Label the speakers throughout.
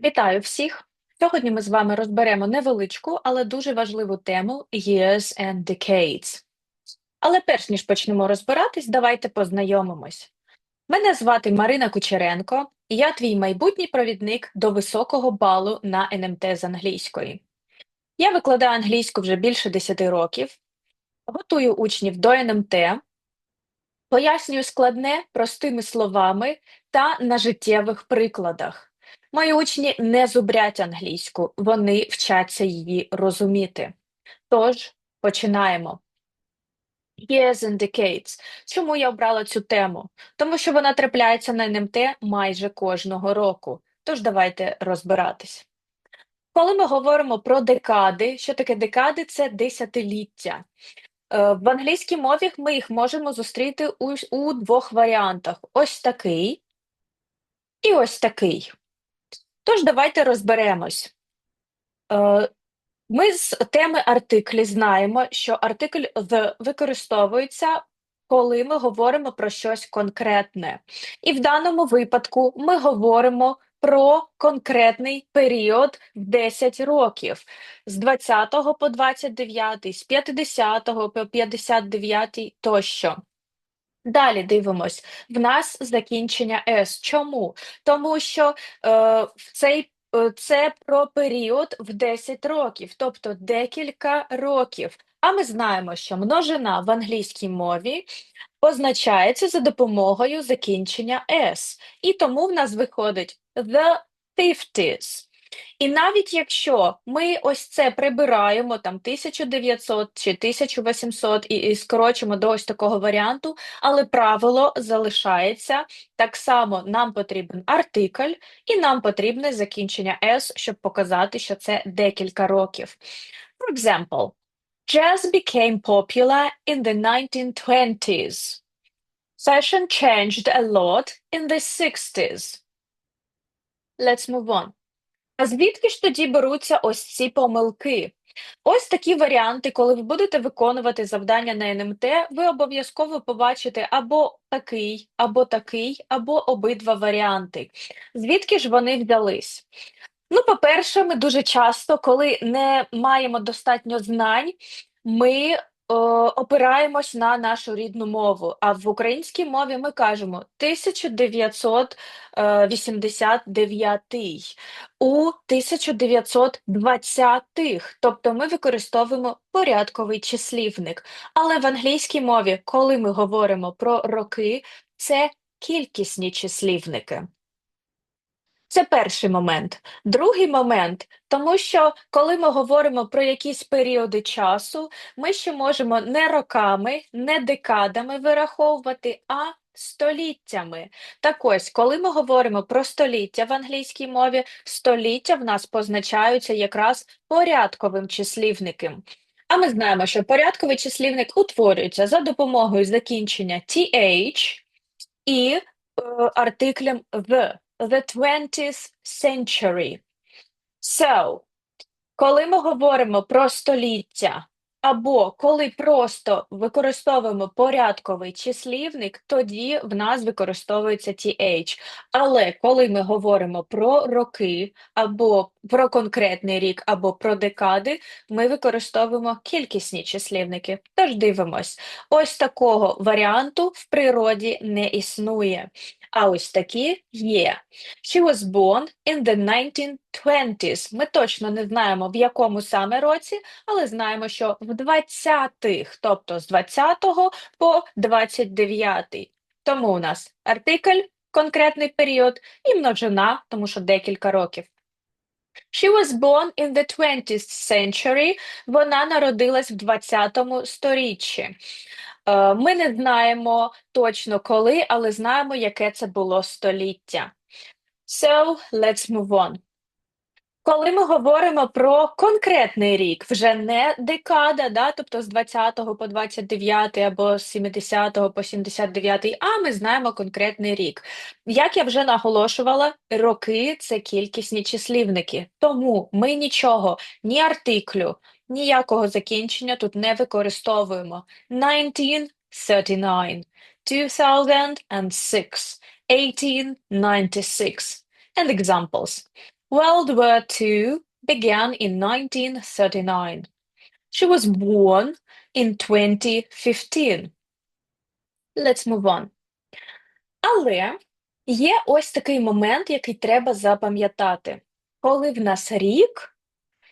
Speaker 1: Вітаю всіх! Сьогодні ми з вами розберемо невеличку, але дуже важливу тему Years and Decades. Але перш ніж почнемо розбиратись, давайте познайомимось. Мене звати Марина Кучеренко, і я твій майбутній провідник до високого балу на НМТ з англійської. Я викладаю англійську вже більше 10 років, готую учнів до НМТ, пояснюю складне простими словами та на життєвих прикладах. Мої учні не зубрять англійську, вони вчаться її розуміти. Тож, починаємо. Years and decades. Чому я обрала цю тему? Тому що вона трапляється на НМТ майже кожного року. Тож давайте розбиратись. Коли ми говоримо про декади, що таке декади? Це десятиліття. Е, В англійській мові ми їх можемо зустріти у двох варіантах: ось такий і ось такий. Тож давайте розберемось. Е, Ми з теми артиклі знаємо, що артикль the використовується, коли ми говоримо про щось конкретне. І в даному випадку ми говоримо про конкретний період в 10 років з 20 по 29, з 50 по 59 тощо. Далі дивимось. В нас закінчення S. Чому? Тому що е, в цей е, це про період в 10 років, тобто декілька років. А ми знаємо, що множина в англійській мові позначається за допомогою закінчення S. І тому в нас виходить the 50s. І навіть якщо ми ось це прибираємо, там 1900 чи 1800 і, і скорочимо до ось такого варіанту, але правило залишається так само нам потрібен артикль, і нам потрібне закінчення S, щоб показати, що це декілька років. For example, jazz became popular in the 1920s. Fashion changed a lot in the 60s. Let's move on. А звідки ж тоді беруться ось ці помилки? Ось такі варіанти, коли ви будете виконувати завдання на НМТ, ви обов'язково побачите або такий, або такий, або обидва варіанти. Звідки ж вони взялись? Ну, по-перше, ми дуже часто, коли не маємо достатньо знань, ми о, опираємось на нашу рідну мову. А в українській мові ми кажемо 1989 у 1920-х, тобто ми використовуємо порядковий числівник. Але в англійській мові, коли ми говоримо про роки, це кількісні числівники. Це перший момент. Другий момент, тому що коли ми говоримо про якісь періоди часу, ми ще можемо не роками, не декадами вираховувати, а століттями. Так ось, коли ми говоримо про століття в англійській мові, століття в нас позначаються якраз порядковим числівником. А ми знаємо, що порядковий числівник утворюється за допомогою закінчення th і е, артиклем the the 20th century. So, коли ми говоримо про століття, або коли просто використовуємо порядковий числівник, тоді в нас використовується TH. Але коли ми говоримо про роки, або про конкретний рік, або про декади, ми використовуємо кількісні числівники. Тож дивимось, ось такого варіанту в природі не існує. А ось такі є. She was born in the 1920s. Ми точно не знаємо, в якому саме році, але знаємо, що в 20-х, тобто з 20 по 29. Тому у нас артикль, конкретний період, і множина, тому що декілька років. She was born in the 20th century. Вона народилась в 20-му сторіччі. Е, Ми не знаємо точно коли, але знаємо, яке це було століття. So, let's move on. Коли ми говоримо про конкретний рік, вже не декада, да, тобто з 20 по 29 або з 70 по 79, а ми знаємо конкретний рік. Як я вже наголошувала, роки це кількісні числівники, тому ми нічого, ні артиклю, ніякого закінчення тут не використовуємо. 1939, 2006, 1896. And examples. World War II began in 1939. She was born in 2015. Let's move on. Але є ось такий момент, який треба запам'ятати, коли в нас рік,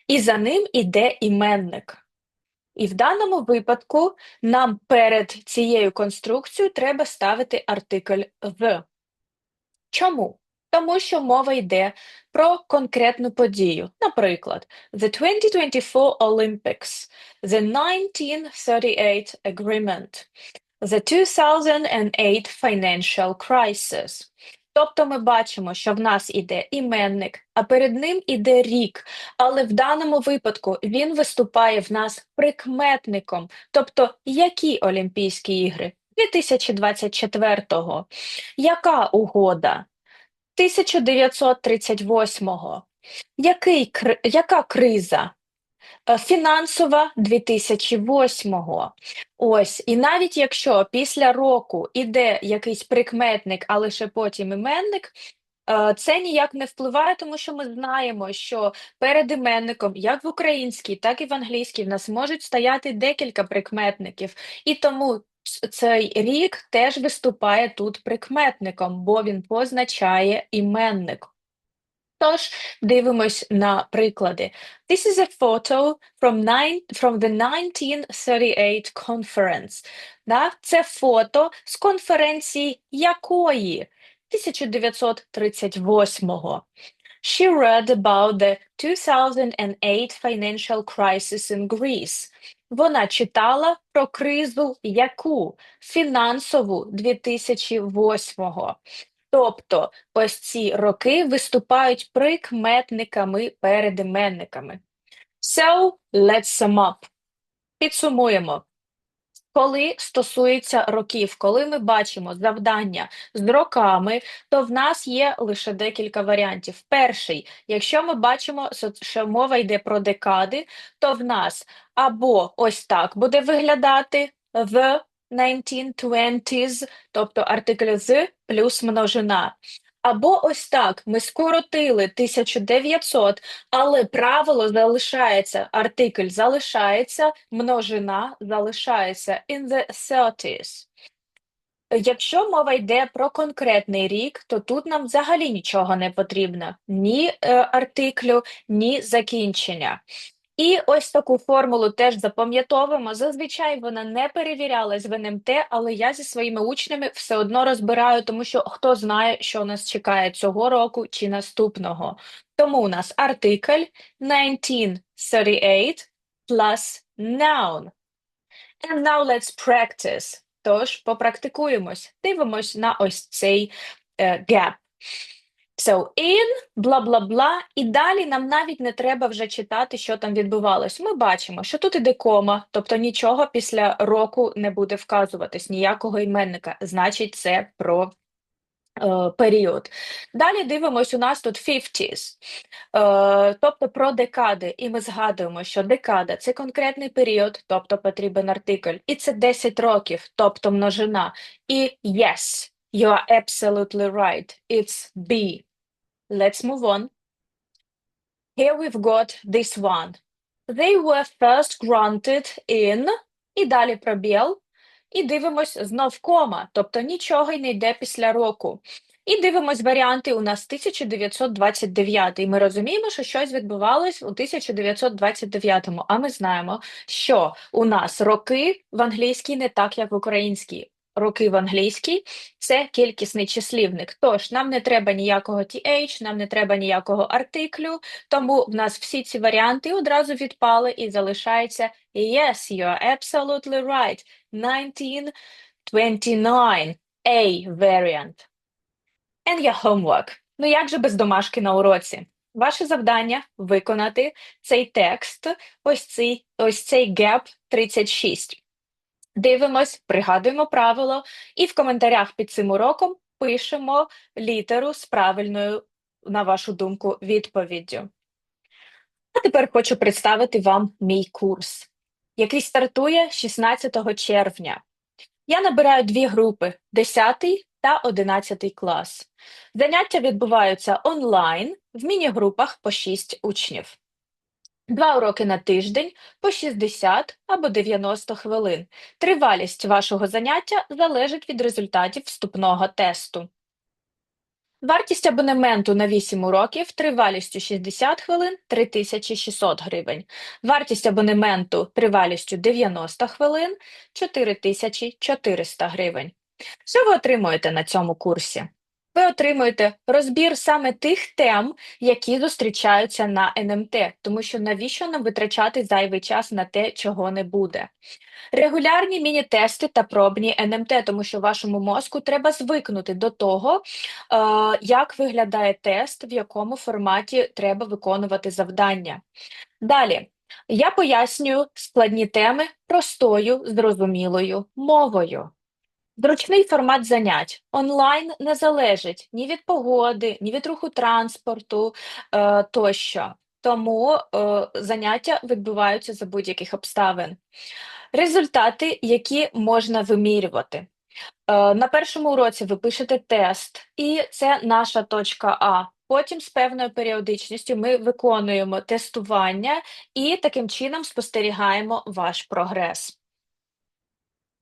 Speaker 1: і за ним іде іменник. І в даному випадку нам перед цією конструкцією треба ставити артикль the. Чому? Тому що мова йде про конкретну подію. Наприклад, The 2024 Olympics, The 1938 Agreement, The 2008 Financial Crisis. Тобто ми бачимо, що в нас іде іменник, а перед ним іде рік. Але в даному випадку він виступає в нас прикметником. Тобто, які Олімпійські ігри? 2024-го. Яка угода? 1938-го. Який, яка криза? Е, фінансова 2008-го. Ось, і навіть якщо після року іде якийсь прикметник, а лише потім іменник, е, це ніяк не впливає, тому що ми знаємо, що перед іменником, як в українській, так і в англійській, в нас можуть стояти декілька прикметників, і тому цей рік теж виступає тут прикметником, бо він позначає іменник. Тож дивимось на приклади. This is a photo from, nine, from the 1938 conference. Да? Це фото з конференції якої? 1938-го. She read about the 2008 financial crisis in Greece. Вона читала про кризу яку? Фінансову 2008-го. Тобто ось ці роки виступають прикметниками перед іменниками. So, let's sum up. Підсумуємо. Коли стосується років, коли ми бачимо завдання з роками, то в нас є лише декілька варіантів. Перший, якщо ми бачимо, що мова йде про декади, то в нас або ось так буде виглядати в 1920s, тобто артикль з плюс множина. Або ось так ми скоротили 1900, але правило залишається, артикль залишається, множина залишається in the 30s. Якщо мова йде про конкретний рік, то тут нам взагалі нічого не потрібно: ні е, артиклю, ні закінчення. І ось таку формулу теж запам'ятовуємо. Зазвичай вона не перевірялась в НМТ, але я зі своїми учнями все одно розбираю, тому що хто знає, що нас чекає цього року чи наступного. Тому у нас артикль 1938 plus noun. And now let's practice. Тож попрактикуємось, дивимось на ось цей uh, gap. So, in, бла бла бла, і далі нам навіть не треба вже читати, що там відбувалось. Ми бачимо, що тут іде кома, тобто нічого після року не буде вказуватись, ніякого іменника. Значить, це про е, період. Далі дивимось, у нас тут 50s, е, тобто про декади. І ми згадуємо, що декада це конкретний період, тобто потрібен артикль, і це 10 років, тобто множина. І yes. You are absolutely right. It's B. Let's move on. Here we've got this one. They were first granted in, і далі пробіл, і дивимось знов кома, тобто нічого й не йде після року. І дивимось варіанти у нас 1929. І ми розуміємо, що щось відбувалось у 1929-му. А ми знаємо, що у нас роки в англійській не так, як в українській роки в англійській це кількісний числівник. Тож нам не треба ніякого TH, нам не треба ніякого артиклю, тому в нас всі ці варіанти одразу відпали і залишається Yes, you are absolutely right. 1929 A variant. And your homework. Ну як же без домашки на уроці? Ваше завдання виконати цей текст, ось цей ось цей gap 36. Дивимось, пригадуємо правило, і в коментарях під цим уроком пишемо літеру з правильною, на вашу думку, відповіддю. А тепер хочу представити вам мій курс, який стартує 16 червня. Я набираю дві групи: 10 та 11 клас. Заняття відбуваються онлайн в міні-групах по 6 учнів. Два уроки на тиждень по 60 або 90 хвилин. Тривалість вашого заняття залежить від результатів вступного тесту. Вартість абонементу на 8 уроків тривалістю 60 хвилин 3600 гривень. Вартість абонементу тривалістю 90 хвилин 4400 гривень. Що ви отримуєте на цьому курсі? Ви отримуєте розбір саме тих тем, які зустрічаються на НМТ, тому що навіщо нам витрачати зайвий час на те, чого не буде. Регулярні міні-тести та пробні НМТ, тому що вашому мозку треба звикнути до того, е, як виглядає тест, в якому форматі треба виконувати завдання. Далі я пояснюю складні теми простою, зрозумілою мовою. Зручний формат занять онлайн не залежить ні від погоди, ні від руху транспорту е, тощо. Тому е, заняття відбуваються за будь-яких обставин. Результати, які можна вимірювати. Е, на першому уроці ви пишете тест, і це наша точка А. Потім з певною періодичністю ми виконуємо тестування і таким чином спостерігаємо ваш прогрес.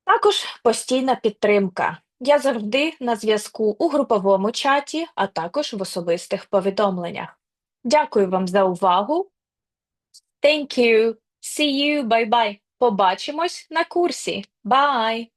Speaker 1: Також постійна підтримка. Я завжди на зв'язку у груповому чаті, а також в особистих повідомленнях. Дякую вам за увагу. Thank you. See you. Bye-bye. Побачимось на курсі. Bye!